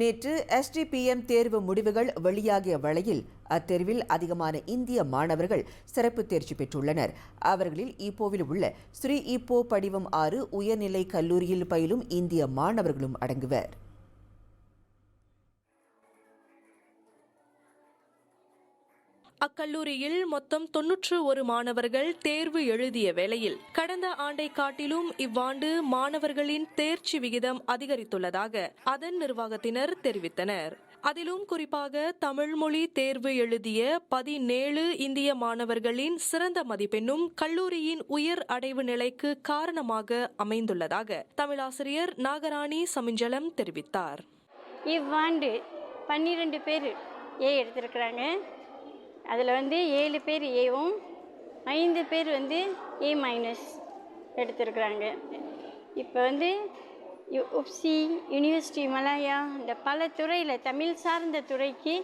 நேற்று எஸ்டிபிஎம் தேர்வு முடிவுகள் வெளியாகிய வேளையில் அத்தேர்வில் அதிகமான இந்திய மாணவர்கள் சிறப்பு தேர்ச்சி பெற்றுள்ளனர். அவர்களில் ஈப்போவில் உள்ள ஸ்ரீ ஈப்போ படிவம் ஆறு உயர்நிலை கல்லூரியில் பயிலும் இந்திய மாணவர்களும் அடங்குவர். அக்கல்லூரியில் மொத்தம் தொன்னூற்று ஒரு மாணவர்கள் தேர்வு எழுதிய வேளையில் கடந்த ஆண்டை காட்டிலும் இவ்வாண்டு மாணவர்களின் தேர்ச்சி விகிதம் அதிகரித்துள்ளதாக அதன் நிர்வாகத்தினர் தெரிவித்தனர். அதிலும் குறிப்பாக தமிழ்மொழி தேர்வு எழுதிய பதினேழு இந்திய மாணவர்களின் சிறந்த மதிப்பெண்ணும் கல்லூரியின் உயர் அடைவு நிலைக்கு காரணமாக அமைந்துள்ளதாக தமிழாசிரியர் நாகராணி சமிஞ்சலம் தெரிவித்தார். இவ்வாண்டு பன்னிரெண்டு பேர் ஏ எடுத்திருக்கிறாங்க. அதில் வந்து ஏழு பேர் ஏவும் ஐந்து பேர் வந்து ஏ மைனஸ் எடுத்திருக்கிறாங்க. இப்போ வந்து உப்சி யூனிவர்சிட்டி மலாயா இந்த பல துறையில் தமிழ் சார்ந்த துறைக்கு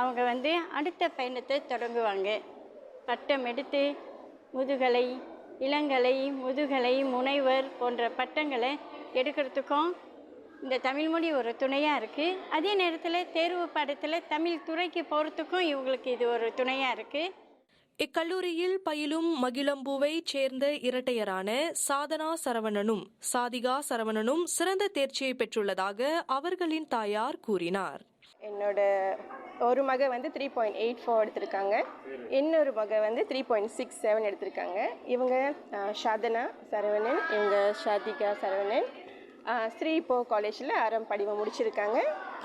அவங்க வந்து அடுத்த பயணத்தை தொடங்குவாங்க. பட்டம் எடுத்து முதுகலை இளங்கலை முதுகலை முனைவர் போன்ற பட்டங்களை எடுக்கிறதுக்கும் இந்த தமிழ் மொழி ஒரு துணையாக இருக்குது அதே நேரத்தில் தேர்வு பாடத்தில் தமிழ் துறைக்கு போகிறதுக்கும் இவங்களுக்கு இது ஒரு துணையாக இருக்குது இக்கல்லூரியில் பயிலும் மகிழம்பூவைச் சேர்ந்த இரட்டையரான சாதனா சரவணனும் சாதிகா சரவணனும் சிறந்த தேர்ச்சியை பெற்றுள்ளதாக அவர்களின் தாயார் கூறினார். என்னோட ஒரு மக வந்து த்ரீ பாயிண்ட் எயிட் ஃபோர் எடுத்திருக்காங்க. இன்னொரு மக வந்து த்ரீ பாயிண்ட் சிக்ஸ் செவன் எடுத்திருக்காங்க. இவங்க ஷாதனா சரவணன் இவங்க ஷாதிகா சரவணன் ஸ்ரீ இப்போ காலேஜில் அறம் படிவம் முடிச்சிருக்காங்க.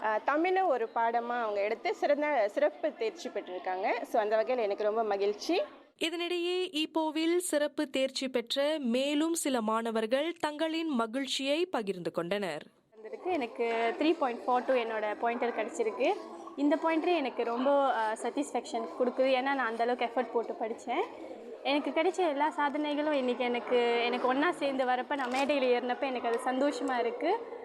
அஹ், தமிழும் ஒரு பாடமாக அவங்க எடுத்து சிறந்த சிறப்பு தேர்ச்சி பெற்றிருக்காங்க. ஸோ அந்த வகையில் எனக்கு ரொம்ப மகிழ்ச்சி. இதனிடையே ஈப்போவில் சிறப்பு தேர்ச்சி பெற்ற மேலும் சில மாணவர்கள் தங்களின் மகிழ்ச்சியை பகிர்ந்து கொண்டனர். வந்திருக்கு. எனக்கு த்ரீ பாயிண்ட் ஃபோர் டூ என்னோட பாயிண்டர் கிடச்சிருக்கு. இந்த பாயிண்டரே எனக்கு ரொம்ப சாட்டிஸ்ஃபேக்ஷன் கொடுக்குது. ஏன்னா நான் அந்தளவுக்கு எஃபர்ட் போட்டு படித்தேன் எனக்கு கிடைச்ச எல்லா சாதனைகளும் இன்றைக்கி எனக்கு எனக்கு ஒன்றா சேர்ந்து வரப்போ நான் மேடையில் ஏறினப்போ எனக்கு அது சந்தோஷமாக இருக்குது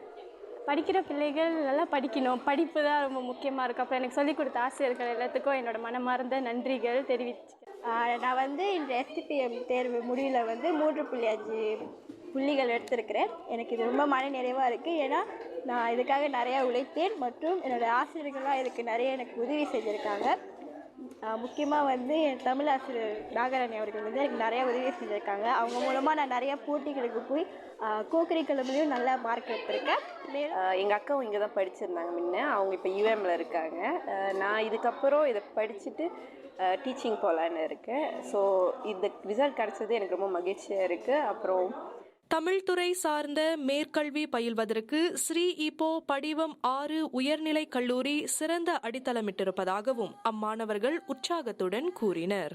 படிக்கிற பிள்ளைகள் நல்லா படிக்கணும். படிப்பு தான் ரொம்ப முக்கியமாக இருக்கும் அப்புறம் எனக்கு சொல்லிக் கொடுத்த ஆசிரியர்கள் எல்லாத்துக்கும் என்னோட மனமார்ந்த நன்றிகள் தெரிவிச்சு நான் வந்து இந்த எஸ்டிபிஎம் தேர்வு முடிவில் வந்து மூன்று புள்ளி அஞ்சு புள்ளிகள் எடுத்திருக்கிறேன். எனக்கு இது ரொம்ப மன நிறைவாக இருக்குது ஏன்னா நான் இதுக்காக நிறையா உழைத்தேன். மற்றும் என்னோடய ஆசிரியர்களாக இதுக்கு நிறைய எனக்கு உதவி செஞ்சுருக்காங்க. முக்கியமாக வந்து என் தமிழ் ஆசிரியர் நாகராணி அவர்கள் வந்து எனக்கு நிறைய உதவி செஞ்சுருக்காங்க. அவங்க மூலமாக நான் நிறைய போட்டிகளுக்கு போய் கோக்கரிக்கலம்லேயும் நல்லா மார்க் எடுத்திருக்கேன். மேலும் எங்கள் அக்காவும் இங்கே தான் படிச்சிருந்தாங்க முன்ன. அவங்க இப்போ யூஎம்ல இருக்காங்க. நான் இதுக்கப்புறம் இதை படிச்சுட்டு டீச்சிங் போகலான்னு இருக்கேன். ஸோ இந்த ரிசல்ட் கிடச்சது எனக்கு ரொம்ப மகிழ்ச்சியாக இருக்குது அப்புறம் தமிழ்துறை சார்ந்த மேற்கல்வி பயில்வதற்கு ஸ்ரீ இப்போ படிவம் ஆறு உயர்நிலை கல்லூரி சிறந்த அடித்தளமிட்டிருப்பதாகவும் அம்மாணவர்கள் உற்சாகத்துடன் கூறினர்.